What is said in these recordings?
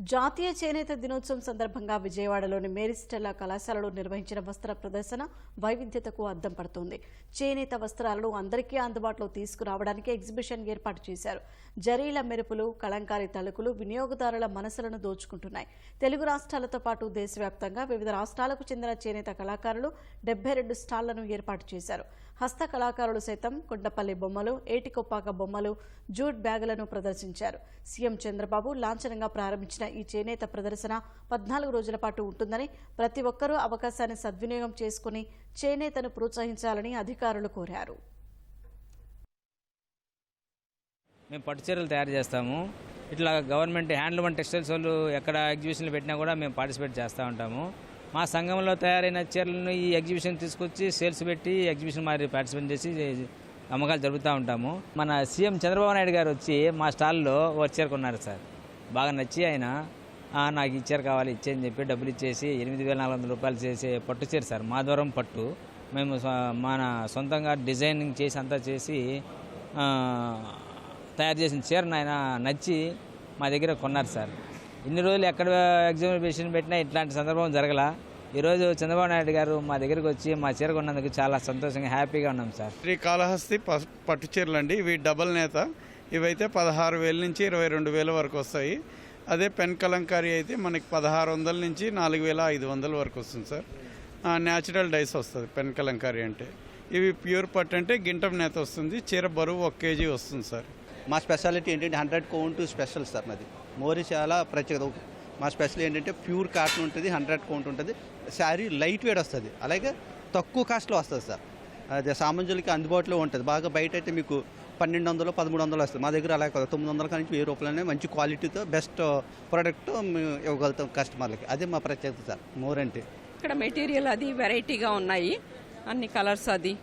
జాతీయ చేనేత దినోత్సవం సందర్భంగా విజయవాడలోని మేరిస్టెల్లా కళాశాలలో నిర్వహించిన వస్త్ర ప్రదర్శన వైవిధ్యతకు అద్దం పడుతోంది. చేనేత వస్త్రాలను అందరికీ అందుబాటులో తీసుకురావడానికి ఎగ్జిబిషన్ ఏర్పాటు చేశారు. జరీల మెరుపులు కళంకారి తళుకులు వినియోగదారుల మనసులను దోచుకుంటున్నాయి. తెలుగు రాష్ట్రాలతో పాటు దేశవ్యాప్తంగా వివిధ రాష్ట్రాలకు చెందిన చేనేత కళాకారులు డెబ్బై రెండు స్టాళ్ళను ఏర్పాటు చేశారు. హస్త కళాకారులు సైతం కొండపల్లి బొమ్మలు ఏటికొప్పాక బొమ్మలు జూట్ బ్యాగులను ప్రదర్శించారు. సీఎం చంద్రబాబు లాంఛనంగా ప్రారంభించిన ఈ చేనేత ప్రదర్శన పద్నాలుగు రోజుల పాటు ఉంటుందని ప్రతి ఒక్కరూ అవకాశాన్ని సద్వినియోగం చేసుకుని చేనేతను ప్రోత్సహించాలని అధికారులు కోరారు. మేము పట్టు చీరలు తయారు చేస్తాము. ఇట్లా గవర్నమెంట్ హ్యాండ్లూమ్ అండ్ టెక్స్టైల్స్ వాళ్ళు ఎక్కడ ఎగ్జిబిషన్లు పెట్టినా కూడా మేము పార్టిసిపేట్ చేస్తూ ఉంటాము. మా సంఘంలో తయారైన చీరలను ఈ ఎగ్జిబిషన్ తీసుకొచ్చి సేల్స్ పెట్టి ఎగ్జిబిషన్ మరి పార్టిసిపేట్ చేసి అమ్మకాలు జరుపుతూ ఉంటాము. మన సీఎం చంద్రబాబు నాయుడు గారు వచ్చి మా స్టాల్లో ఒక చీర కొన్నారు సార్. బాగా నచ్చి ఆయన నాకు ఈ చీర కావాలి ఇచ్చేయని చెప్పి డబ్బులు ఇచ్చేసి ఎనిమిది వేల నాలుగు వందల రూపాయలు చేసే పట్టు చీర సార్. మాధవరం పట్టు. మేము మన సొంతంగా డిజైనింగ్ చేసి అంతా చేసి తయారు చేసిన చీరను ఆయన నచ్చి మా దగ్గర కొన్నారు సార్. ఇన్ని రోజులు ఎక్కడ ఎగ్జిబిషన్ పెట్టినా ఇట్లాంటి సందర్భం జరగల. ఈరోజు చంద్రబాబు నాయుడు గారు మా దగ్గరికి వచ్చి మా చీర కొన్నందుకు చాలా సంతోషంగా హ్యాపీగా ఉన్నాం సార్. శ్రీ కాళహస్తి పట్టు చీరలు అండి. ఇవి డబల్ నేత. ఇవైతే పదహారు వేల నుంచి ఇరవై రెండు వేల వరకు వస్తాయి. అదే పెన్ కలంకారీ అయితే మనకి పదహారు వందల నుంచి నాలుగు వేల ఐదు వందల వరకు వస్తుంది సార్. న్యాచురల్ డైస్ వస్తుంది పెన్ కలంకారీ అంటే. ఇవి ప్యూర్ పట్టు అంటే గింటం నేత వస్తుంది. చీర బరువు ఒక కేజీ వస్తుంది సార్. మా స్పెషాలిటీ ఏంటంటే హండ్రెడ్ కౌంట్ స్పెషల్ సార్ మాది. మోరీ చాలా ప్రత్యేకత. మా స్పెషల్ ఏంటంటే ప్యూర్ కాటన్ ఉంటుంది హండ్రెడ్ కౌంట్ ఉంటుంది. శారీ లైట్ వెయిట్ వస్తుంది. అలాగే తక్కువ కాస్ట్లో వస్తుంది సార్. అదే సామాన్యులకి అందుబాటులో ఉంటుంది. బాగా బయట అయితే మీకు పన్నెండు వందలు పదమూడు వందలు వస్తుంది. మా దగ్గర అలా కాదు. తొమ్మిది వందల నుంచి వెయ్యి రూపాయలనే మంచి క్వాలిటీతో బెస్ట్ ప్రోడక్ట్ మేము ఇవ్వగలుగుతాం కస్టమర్లకి. అదే మా ప్రత్యేకత సార్. మోర్ అంటే. ఇక్కడ మెటీరియల్ అది వెరైటీగా ఉన్నాయి. అన్ని కలర్స్ అది.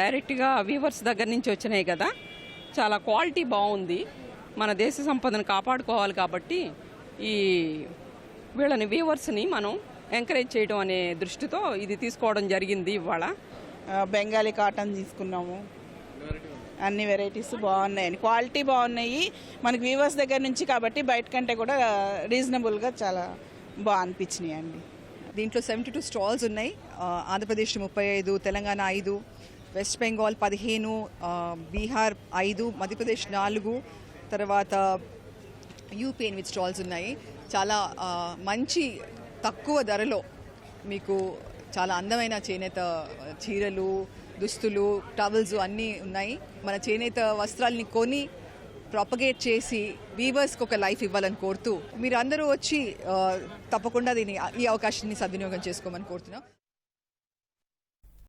డైరెక్ట్గా వీవర్స్ దగ్గర నుంచి వచ్చినాయి కదా. చాలా క్వాలిటీ బాగుంది. మన దేశ సంపదను కాపాడుకోవాలి కాబట్టి ఈ వీళ్ళని వీవర్స్ని మనం ఎంకరేజ్ చేయడం అనే దృష్టితో ఇది తీసుకోవడం జరిగింది ఇవాళ. బెంగాలీ కాటన్ తీసుకున్నాము. అన్ని వెరైటీస్ బాగున్నాయి క్వాలిటీ బాగున్నాయి. మనకి వీవర్స్ దగ్గర నుంచి కాబట్టి బయట కంటే కూడా రీజనబుల్గా చాలా బాగా అనిపించినాయి అండి. దీంట్లో సెవెంటీ టూ స్టాల్స్ ఉన్నాయి ఆంధ్రప్రదేశ్ ముప్పై ఐదు తెలంగాణ ఐదు వెస్ట్ బెంగాల్ పదిహేను బీహార్ ఐదు మధ్యప్రదేశ్ నాలుగు తర్వాత యూపీ విత్ స్టాల్స్ ఉన్నాయి. చాలా మంచి తక్కువ ధరలో మీకు చాలా అందమైన చేనేత చీరలు దుస్తులు టవల్స్ అన్నీ ఉన్నాయి. మన చేనేత వస్త్రాల్ని కొని ప్రాపగేట్ చేసి వీవర్స్కి ఒక లైఫ్ ఇవ్వాలని కోరుతూ మీరు అందరూ వచ్చి తప్పకుండా దీన్ని ఈ అవకాశాన్ని సద్వినియోగం చేసుకోమని కోరుతున్నాం.